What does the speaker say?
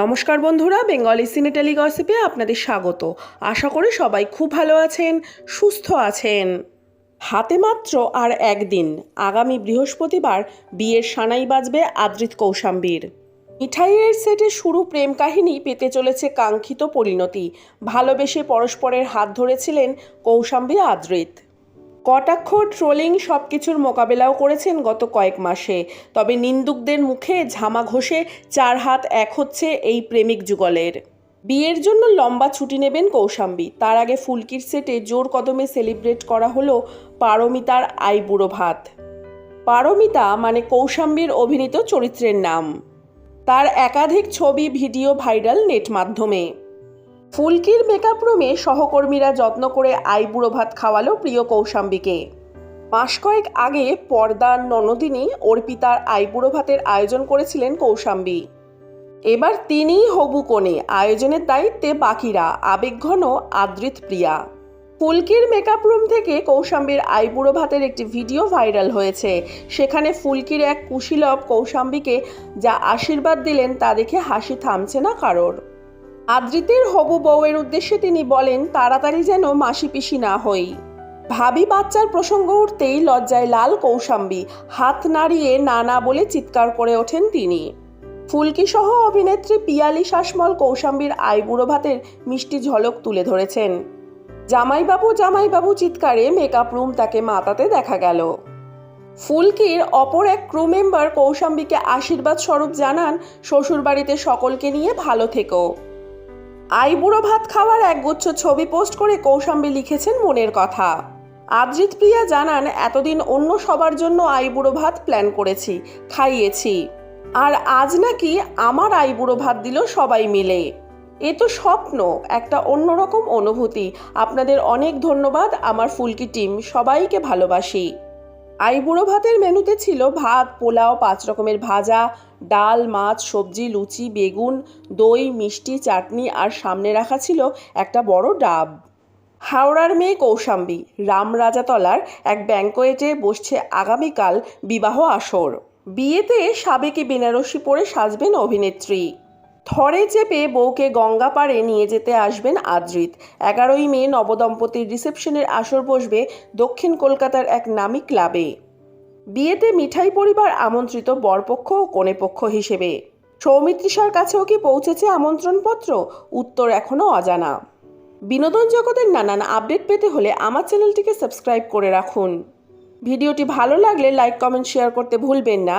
নমস্কার বন্ধুরা, বেঙ্গলি সিনেটালি গসিপে আপনাদের স্বাগত। আশা করি সবাই খুব ভালো আছেন, সুস্থ আছেন। হাতে মাত্র আর একদিন, আগামী বৃহস্পতিবার বিয়ের সানাই বাজবে আদ্রিত কৌশাম্বীর। মিঠাইয়ের সেটে শুরু প্রেম কাহিনী পেতে চলেছে কাঙ্ক্ষিত পরিণতি। ভালোবেসে পরস্পরের হাত ধরেছিলেন কৌশাম্বী আদ্রিত। কটাক্ষ, ট্রোলিং সব কিছুর মোকাবেলাও করেছেন গত কয়েক মাসে। তবে নিন্দুকদের মুখে ঝামা ঘষে চার হাত এক হচ্ছে এই প্রেমিক যুগলের। বিয়ের জন্য লম্বা ছুটি নেবেন কৌশাম্বী। তার আগে ফুলকির সেটে জোর কদমে সেলিব্রেট করা হলো পারমিতার আইবুড়ো ভাত। পারমিতা মানে কৌশাম্বীর অভিনীত চরিত্রের নাম। তার একাধিক ছবি ভিডিও ভাইরাল নেট মাধ্যমে। ফুলকির মেকআপ রুমে সহকর্মীরা যত্ন করে আইবুড়ো ভাত খাওয়ালো প্রিয় কৌশাম্বীকে। মাস কয়েক আগে পর্দার ননদিনী অর্পিতার আইবুড়ো ভাতের আয়োজন করেছিলেন কৌশাম্বী। এবার তিনিই হবু কোণে, আয়োজনের দায়িত্বে বাকিরা, আবেগঘন, আদৃত প্রিয়া। ফুলকির মেকআপ রুম থেকে কৌশাম্বীর আইবুড়ো ভাতের একটি ভিডিও ভাইরাল হয়েছে। সেখানে ফুলকির এক কুশীলব কৌশাম্বীকে যা আশীর্বাদ দিলেন তা দেখে হাসি থামছে না কারোর। আদ্রিতের হবু বউয়ের উদ্দেশ্যে তিনি বলেন, তাড়াতাড়ি যেন মাসি পিসি না হই। ভাবি বাচ্চার প্রসঙ্গ উঠতেই লজ্জায় লাল কৌশাম্বী, হাত নাড়িয়ে না না বলে চিৎকার করে ওঠেন তিনি। ফুলকি সহ অভিনেত্রী পিয়ালি শাসমল কৌশাম্বীর আইবুড়ো ভাতের মিষ্টি ঝলক তুলে ধরেছেন। জামাইবাবু জামাইবাবু চিৎকারে মেকআপ রুম তাকে মাতাতে দেখা গেল। ফুলকির অপর এক ক্রু মেম্বার কৌশাম্বীকে আশীর্বাদ স্বরূপ জানান, শ্বশুরবাড়িতে সকলকে নিয়ে ভালো থেকো। আইবুড়ো ভাত খাওয়ার একগুচ্ছ ছবি পোস্ট করে কৌশাম্বী লিখেছেন মনের কথা। আদ্রিত প্রিয়া জানান, এতদিন অন্য সবার জন্য আইবুড়ো ভাত প্ল্যান করেছি, খাইয়েছি। আর আজ নাকি আমার আইবুড়ো ভাত দিল সবাই মিলে। এ তো স্বপ্ন, একটা অন্যরকম অনুভূতি। আপনাদের অনেক ধন্যবাদ, আমার ফুলকি টিম, সবাইকে ভালোবাসি। আইবুড়ো ভাতের মেনুতে ছিল ভাত, পোলাও, পাঁচ রকমের ভাজা, ডাল, মাছ, সবজি, লুচি, বেগুন, দই, মিষ্টি, চাটনি আর সামনে রাখা ছিল একটা বড় ডাব। হাওড়ার মেয়ে কৌশাম্বী, রামরাজাতলার এক ব্যাঙ্কোয়েটে বসছে আগামীকাল বিবাহ আসর। বিয়েতে সাবেকি বেনারসি পরে সাজবেন অভিনেত্রী। থরে চেপে বউকে গঙ্গা পাড়ে নিয়ে যেতে আসবেন আদ্রিত। এগারোই মে নবদম্পতির রিসেপশনের আসর বসবে দক্ষিণ কলকাতার এক নামী ক্লাবে। বিয়েতে মিঠাই পরিবার আমন্ত্রিত বরপক্ষ ও কনেপক্ষ হিসেবে। সৌমিত্রিষার কাছেও কি পৌঁছেছে আমন্ত্রণপত্র? উত্তর এখনও অজানা। বিনোদন জগতের নানান আপডেট পেতে হলে আমার চ্যানেলটিকে সাবস্ক্রাইব করে রাখুন। ভিডিওটি ভালো লাগলে লাইক, কমেন্ট, শেয়ার করতে ভুলবেন না।